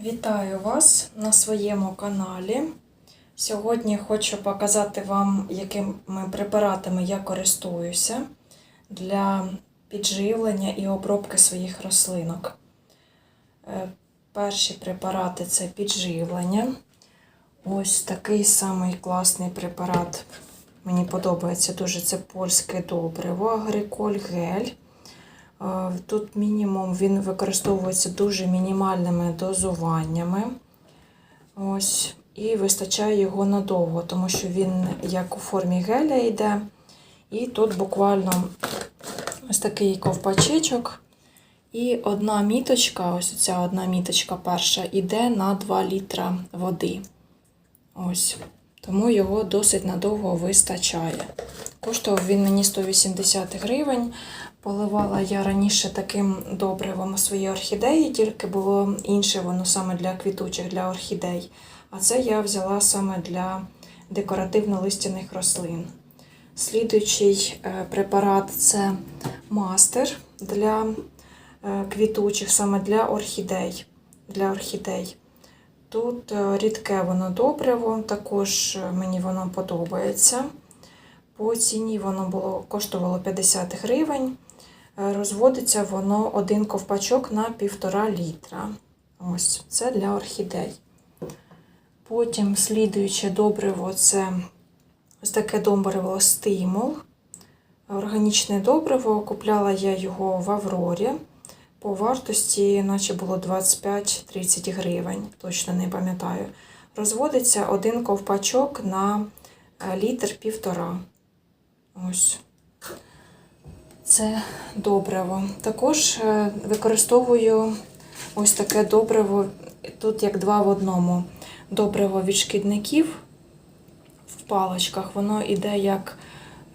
Вітаю вас на своєму каналі. Сьогодні хочу показати вам, якими препаратами я користуюся для підживлення і обробки своїх рослинок. Е, Перші препарати це підживлення. Ось такий самий класний препарат. Мені подобається дуже це польське добриво, агриколь гель. Тут мінімум він використовується дуже мінімальними дозуваннями. Ось, і вистачає його надовго, тому що він як у формі геля йде. І тут буквально ось такий ковпачечок. І одна міточка, ось ця одна міточка перша, йде на 2 літра води. Ось. Тому його досить надовго вистачає. Коштував він мені 180 гривень. Поливала я раніше таким добривом свої орхідеї, тільки було інше воно саме для квітучих, для орхідей. А це я взяла саме для декоративно-листяних рослин. Слідуючий е, препарат це мастер для е, квітучих, саме для орхідей. Для орхідей. Тут е, рідке воно добриво, також е, мені воно подобається. По ціні воно було, коштувало 50 гривень. Е, Розводиться воно один ковпачок на 1,5 літра. Ось це для орхідей. Потім слідуюче добриво це ось таке добриво стимул. Органічне добриво. Купляла я його в Аврорі. По вартості, наче було 25-30 гривень, точно не пам'ятаю. Розводиться один ковпачок на е, літр півтора. Ось. Це добриво. Також е, використовую ось таке добриво, тут як два в одному. Добриво від шкідників в паличках. Воно йде як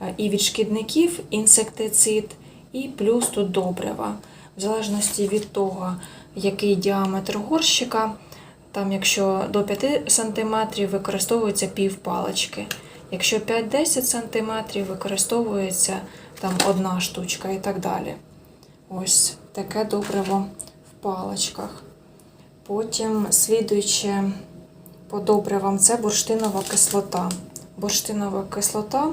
е, і від шкідників, інсектицид, і плюс тут добрива. В залежності від того, який діаметр горщика, там, якщо до 5 см використовується пів палички. Якщо 5-10 см використовується там одна штучка і так далі. Ось таке добриво в паличках. Потім слідуюче по добривам це бурштинова кислота. Бурштинова кислота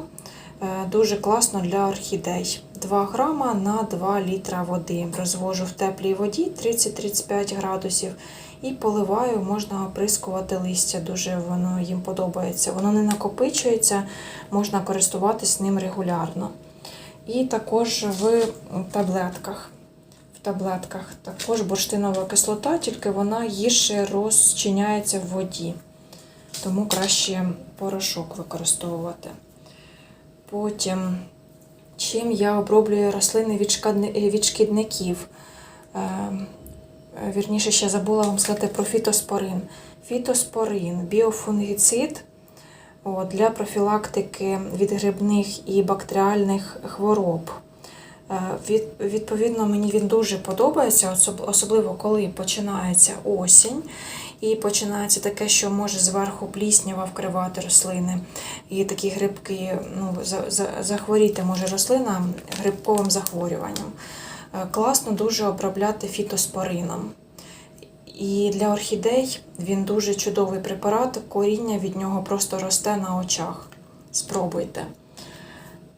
е, дуже класно для орхідей. 2 грама на 2 літра води. Розвожу в теплій воді 30-35 градусів і поливаю, можна оприскувати листя. Дуже воно їм подобається. Воно не накопичується, можна користуватись ним регулярно. І також в таблетках. В таблетках також бурштинова кислота, тільки вона гірше розчиняється в воді. Тому краще порошок використовувати. Потім, чим я оброблюю рослини від від шкідників. Е, е, Вірніше, ще забула вам сказати про фітоспорин. Фітоспорин, біофунгіцид для профілактики від грибних і бактеріальних хвороб. Е, Від, відповідно, мені він дуже подобається, особливо коли починається осінь. І починається таке, що може зверху пліснява вкривати рослини. І такі грибки, ну, за- за- захворіти може рослина грибковим захворюванням. Е, Класно дуже обробляти фітоспорином. І для орхідей він дуже чудовий препарат, коріння від нього просто росте на очах. Спробуйте.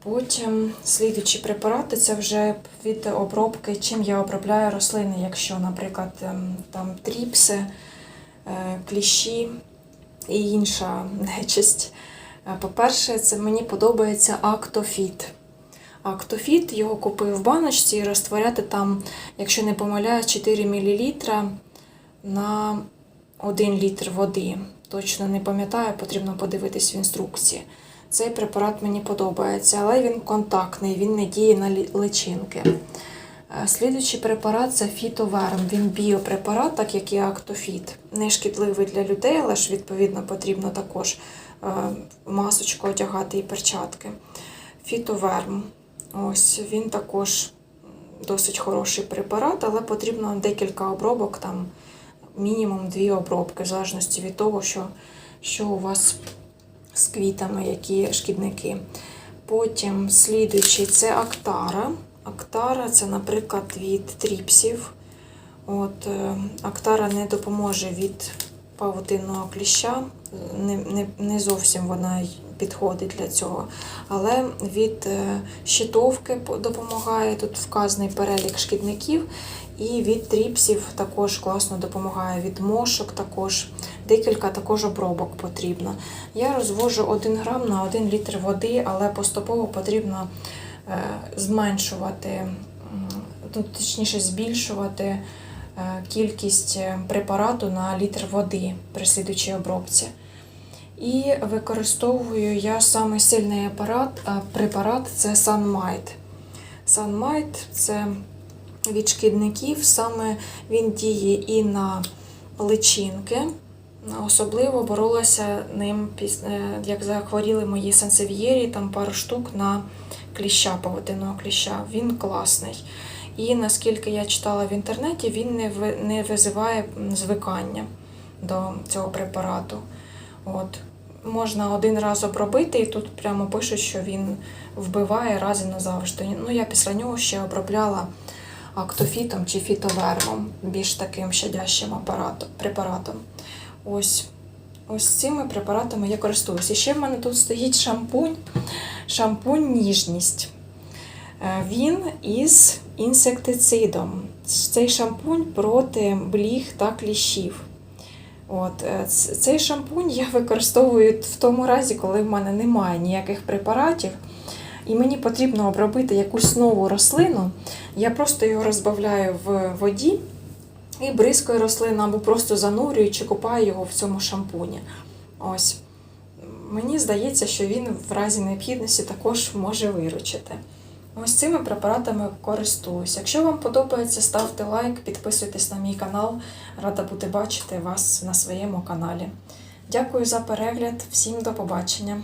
Потім слідуючі препарати це вже від обробки, чим я обробляю рослини, якщо, наприклад, ем, там тріпси, кліщі і інша нечисть. Е, По-перше, це мені подобається Актофіт. Актофіт його купив в баночці і розтворяти там, якщо не помиляюсь, 4 мл на 1 літр води. Точно не пам'ятаю, потрібно подивитись в інструкції. Цей препарат мені подобається, але він контактний, він не діє на личинки. Е, Слідуючий препарат це фітоверм. Він біопрепарат, так як і актофіт. Не шкідливий для людей, але ж відповідно потрібно також е, масочку одягати і перчатки. Фітоверм. Ось він також досить хороший препарат, але потрібно декілька обробок, там мінімум дві обробки, в залежності від того, що, що у вас з квітами, які шкідники. Потім слідуючий це Актара. Актара це, наприклад, від тріпсів. От, е, Актара не допоможе від павутинного кліща, не, не, не зовсім вона підходить для цього. Але від е, щитовки допомагає, тут вказаний перелік шкідників, і від тріпсів також класно допомагає, від мошок також. Декілька також обробок потрібно. Я розвожу 1 грам на 1 літр води, але поступово потрібно зменшувати, ну, точніше збільшувати е, кількість е, препарату на літр води при слідучій обробці. І використовую я саме сильний апарат, препарат це Sunmite. Sunmite це від шкідників, саме він діє і на личинки. Особливо боролася ним, е, як захворіли мої сенсев'єрі, там пару штук на кліща, павутинного кліща. Він класний. І наскільки я читала в інтернеті, він не, не визиває звикання до цього препарату. От. Можна один раз обробити, і тут прямо пишуть, що він вбиває раз і назавжди. Ну, я після нього ще обробляла актофітом чи фітовермом, більш таким щадящим апаратом, препаратом. Ось, ось цими препаратами я користуюся. Ще в мене тут стоїть шампунь, шампунь ніжність. Е, Він із інсектицидом. Цей шампунь проти бліг та кліщів. От, е, цей шампунь я використовую в тому разі, коли в мене немає ніяких препаратів, і мені потрібно обробити якусь нову рослину. Я просто його розбавляю в воді і бризкаю рослину або просто занурюю чи купаю його в цьому шампуні. Ось. Мені здається, що він в разі необхідності також може виручити. Ось цими препаратами користуюсь. Якщо вам подобається, ставте лайк, підписуйтесь на мій канал. Рада бути бачити вас на своєму каналі. Дякую за перегляд, всім до побачення!